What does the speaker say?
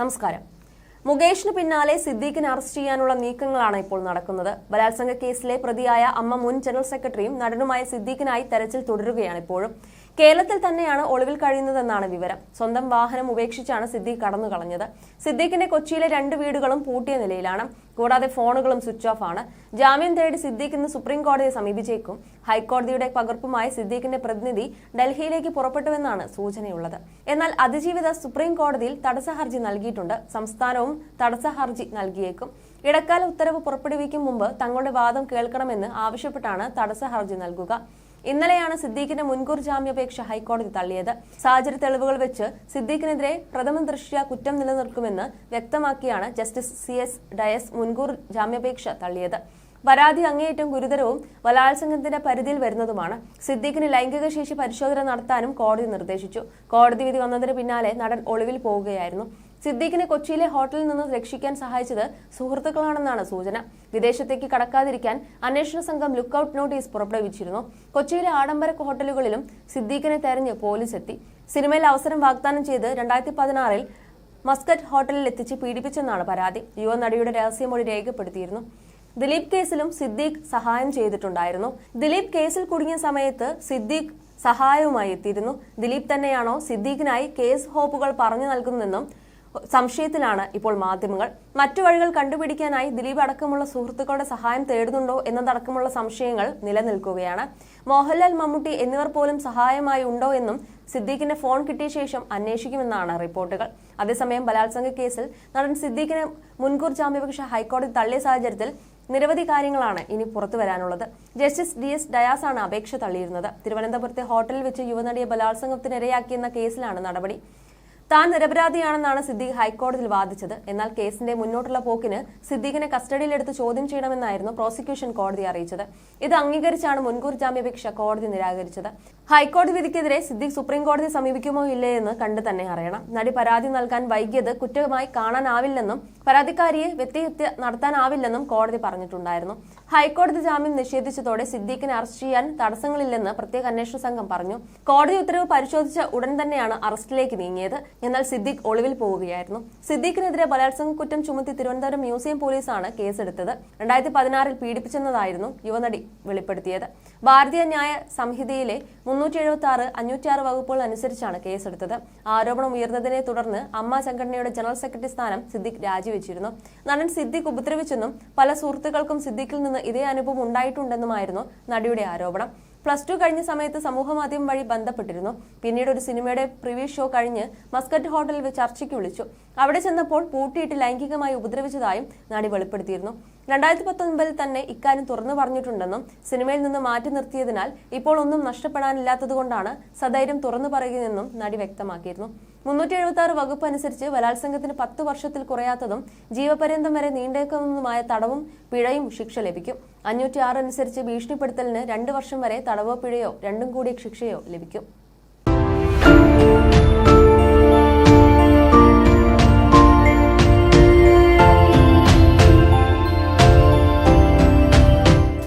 നമസ്കാരം. മുകേഷിന് പിന്നാലെ സിദ്ദീഖിനെ അറസ്റ്റ് ചെയ്യാനുള്ള നീക്കങ്ങളാണ് ഇപ്പോൾ നടക്കുന്നത്. ബലാത്സംഗ കേസിലെ പ്രതിയായ അമ്മ മുൻ ജനറൽ സെക്രട്ടറിയും നടനുമായ സിദ്ദീഖിനായി തെരച്ചിൽ തുടരുകയാണ് ഇപ്പോഴും. കേരളത്തിൽ തന്നെയാണ് ഒളിവിൽ കഴിയുന്നതെന്നാണ് വിവരം. സ്വന്തം വാഹനം ഉപേക്ഷിച്ചാണ് സിദ്ദീഖ് കടന്നു കളഞ്ഞത്. സിദ്ദീഖിന്റെ കൊച്ചിയിലെ രണ്ട് വീടുകളും പൂട്ടിയ നിലയിലാണ്. കൂടാതെ ഫോണുകളും സ്വിച്ച് ഓഫ് ആണ്. ജാമ്യം തേടി സിദ്ദീഖ് ഇന്ന് സുപ്രീം കോടതിയെ സമീപിച്ചേക്കും. ഹൈക്കോടതിയുടെ പകർപ്പുമായി സിദ്ദീഖിന്റെ പ്രതിനിധി ഡൽഹിയിലേക്ക് പുറപ്പെട്ടുവെന്നാണ് സൂചനയുള്ളത്. എന്നാൽ അതിജീവിത സുപ്രീം കോടതിയിൽ തടസ്സ ഹർജി നൽകിയിട്ടുണ്ട്. സംസ്ഥാനവും തടസ്സ ഹർജി നൽകിയേക്കും. ഇടക്കാല ഉത്തരവ് പുറപ്പെടുവിക്കും മുമ്പ് തങ്ങളുടെ വാദം കേൾക്കണമെന്ന് ആവശ്യപ്പെട്ടാണ് തടസ്സ ഹർജി നൽകുക. ഇന്നലെയാണ് സിദ്ദീഖിന്റെ മുൻകൂർ ജാമ്യാപേക്ഷ ഹൈക്കോടതി തള്ളിയത്. സാഹചര്യ തെളിവുകൾ വെച്ച് സിദ്ദീഖിനെതിരെ പ്രഥമ ദൃഷ്ട്യ കുറ്റം നിലനിൽക്കുമെന്ന് വ്യക്തമാക്കിയാണ് ജസ്റ്റിസ് സി എസ് ഡയസ് മുൻകൂർ ജാമ്യാപേക്ഷ തള്ളിയത്. പരാതി അങ്ങേയറ്റം ഗുരുതരവും ബലാത്സംഗത്തിന്റെ പരിധിയിൽ വരുന്നതുമാണ്. സിദ്ദീഖിന് ലൈംഗിക ശേഷി പരിശോധന നടത്താനും കോടതി നിർദ്ദേശിച്ചു. കോടതി വിധി വന്നതിന് പിന്നാലെ നടൻ ഒളിവിൽ പോവുകയായിരുന്നു. സിദ്ദീഖിനെ കൊച്ചിയിലെ ഹോട്ടലിൽ നിന്ന് രക്ഷിക്കാൻ സഹായിച്ചത് സുഹൃത്തുക്കളാണെന്നാണ് സൂചന. വിദേശത്തേക്ക് കടക്കാതിരിക്കാൻ അന്വേഷണ സംഘം ലുക്കൌട്ട് നോട്ടീസ് പുറപ്പെടുവിച്ചിരുന്നു. കൊച്ചിയിലെ ആഡംബര ഹോട്ടലുകളിലും സിദ്ദീഖിനെ തെരഞ്ഞ് പോലീസ് എത്തി. സിനിമയിൽ അവസരം വാഗ്ദാനം ചെയ്ത് രണ്ടായിരത്തി പതിനാറിൽ മസ്കറ്റ് ഹോട്ടലിൽ എത്തിച്ച് പീഡിപ്പിച്ചെന്നാണ് പരാതി. യുവനടിയുടെ രഹസ്യമൊഴി രേഖപ്പെടുത്തിയിരുന്നു. ദിലീപ് കേസിലും സിദ്ദീഖ് സഹായം ചെയ്തിട്ടുണ്ടായിരുന്നു. ദിലീപ് കേസിൽ കുടുങ്ങിയ സമയത്ത് സിദ്ദീഖ് സഹായവുമായി എത്തിയിരുന്നു. ദിലീപ് തന്നെയാണോ സിദ്ദീഖിനായി കേസ് ഹോപ്പുകൾ പറഞ്ഞു നൽകുന്നതെന്നും സംശയത്തിലാണ് ഇപ്പോൾ മാധ്യമങ്ങൾ. മറ്റു വഴികൾ കണ്ടുപിടിക്കാനായി ദിലീപ് അടക്കമുള്ള സുഹൃത്തുക്കളുടെ സഹായം തേടുന്നുണ്ടോ എന്നതടക്കമുള്ള സംശയങ്ങൾ നിലനിൽക്കുകയാണ്. മോഹൻലാൽ മമ്മൂട്ടി എന്നിവർ പോലും സഹായമായി ഉണ്ടോ എന്നും സിദ്ദീഖിന്റെ ഫോൺ കിട്ടിയ ശേഷം അന്വേഷിക്കുമെന്നാണ് റിപ്പോർട്ടുകൾ. അതേസമയം ബലാത്സംഗ കേസിൽ നടൻ സിദ്ദീഖിന് മുൻകൂർ ജാമ്യാപേക്ഷ ഹൈക്കോടതി തള്ളിയ സാഹചര്യത്തിൽ നിരവധി കാര്യങ്ങളാണ് ഇനി പുറത്തു വരാനുള്ളത്. ജസ്റ്റിസ് ഡി എസ് ഡയാസ് ആണ് അപേക്ഷ തള്ളിയിരുന്നത്. തിരുവനന്തപുരത്തെ ഹോട്ടലിൽ വെച്ച് യുവനടിയെ ബലാത്സംഗത്തിനിരയാക്കിയെന്ന കേസിലാണ് നടപടി. താൻ നിരപരാധിയാണെന്നാണ് സിദ്ദീഖ് ഹൈക്കോടതിയിൽ വാദിച്ചത്. എന്നാൽ കേസിന്റെ മുന്നോട്ടുള്ള പോക്കിന് സിദ്ദീഖിനെ കസ്റ്റഡിയിലെടുത്ത് ചോദ്യം ചെയ്യണമെന്നായിരുന്നു പ്രോസിക്യൂഷൻ കോടതി അറിയിച്ചത്. ഇത് അംഗീകരിച്ചാണ് മുൻകൂർ ജാമ്യാപേക്ഷ കോടതി നിരാകരിച്ചത്. ഹൈക്കോടതി വിധിക്കെതിരെ സിദ്ദീഖ് സുപ്രീം കോടതി സമീപിക്കുമോ ഇല്ലേ എന്ന് കണ്ടു തന്നെ അറിയണം. നടി പരാതി നൽകാൻ വൈകിയത് കുറ്റമായി കാണാനാവില്ലെന്നും പരാതിക്കാരിയെ വ്യക്തിഹത്യ നടത്താനാവില്ലെന്നും കോടതി പറഞ്ഞിട്ടുണ്ടായിരുന്നു. ഹൈക്കോടതി ജാമ്യം നിഷേധിച്ചതോടെ സിദ്ദീഖിനെ അറസ്റ്റ് ചെയ്യാൻ തടസ്സങ്ങളില്ലെന്ന് പ്രത്യേക അന്വേഷണ സംഘം പറഞ്ഞു. കോടതി ഉത്തരവ് പരിശോധിച്ച ഉടൻ തന്നെയാണ് അറസ്റ്റിലേക്ക് നീങ്ങിയത്. എന്നാൽ സിദ്ദീഖ് ഒളിവിൽ പോവുകയായിരുന്നു. സിദ്ദീഖിനെതിരെ ബലാത്സംഗ കുറ്റം ചുമത്തി തിരുവനന്തപുരം മ്യൂസിയം പോലീസാണ് കേസെടുത്തത്. രണ്ടായിരത്തി പതിനാറിൽ പീഡിപ്പിച്ചെന്നതായിരുന്നു യുവനടി വെളിപ്പെടുത്തിയത്. ഭാരതീയ ന്യായ സംഹിതയിലെ മുന്നൂറ്റി എഴുപത്തി ആറ് അഞ്ഞൂറ്റി ആറ് വകുപ്പുകൾ അനുസരിച്ചാണ് കേസെടുത്തത്. ആരോപണം ഉയർന്നതിനെ തുടർന്ന് അമ്മ സംഘടനയുടെ ജനറൽ സെക്രട്ടറി സ്ഥാനം സിദ്ദിഖ് സിദ്ദീഖ് രാജിവെച്ചിരുന്നു നടൻ സിദ്ദിഖ് ഉപദ്രവിച്ചെന്നും പല സുഹൃത്തുക്കൾക്കും സിദ്ദിഖിൽ നിന്ന് ഇതേ അനുഭവം ഉണ്ടായിട്ടുണ്ടെന്നുമായിരുന്നു നടിയുടെ ആരോപണം. പ്ലസ് ടു കഴിഞ്ഞ സമയത്ത് സമൂഹമാധ്യമം വഴി ബന്ധപ്പെട്ടിരുന്നു. പിന്നീട് ഒരു സിനിമയുടെ പ്രിവ്യൂ ഷോ കഴിഞ്ഞ് മസ്കറ്റ് ഹോട്ടലിൽ ചർച്ചയ്ക്ക് വിളിച്ചു. അവിടെ ചെന്നപ്പോൾ പൂട്ടിയിട്ട് ലൈംഗികമായി ഉപദ്രവിച്ചതായും നടി വെളിപ്പെടുത്തിയിരുന്നു. രണ്ടായിരത്തി പത്തൊൻപതിൽ തന്നെ ഇക്കാര്യം തുറന്നു പറഞ്ഞിട്ടുണ്ടെന്നും സിനിമയിൽ നിന്ന് മാറ്റി നിർത്തിയതിനാൽ ഇപ്പോൾ ഒന്നും നഷ്ടപ്പെടാനില്ലാത്തതുകൊണ്ടാണ് സധൈര്യം തുറന്നു പറയുന്നതെന്നും നടി വ്യക്തമാക്കിയിരുന്നു. മുന്നൂറ്റി എഴുപത്തി ആറ് വകുപ്പ് അനുസരിച്ച് ബലാത്സംഗത്തിന് പത്ത് വർഷത്തിൽ കുറയാത്തതും ജീവപര്യന്തം വരെ നീണ്ടേക്കുന്നതുമായ തടവും പിഴയും ശിക്ഷ ലഭിക്കും. അഞ്ഞൂറ്റി ആറ് അനുസരിച്ച് ഭീഷണിപ്പെടുത്തലിന് രണ്ട് വർഷം വരെ തടവോ പിഴയോ രണ്ടും കൂടി ശിക്ഷയോ ലഭിക്കും.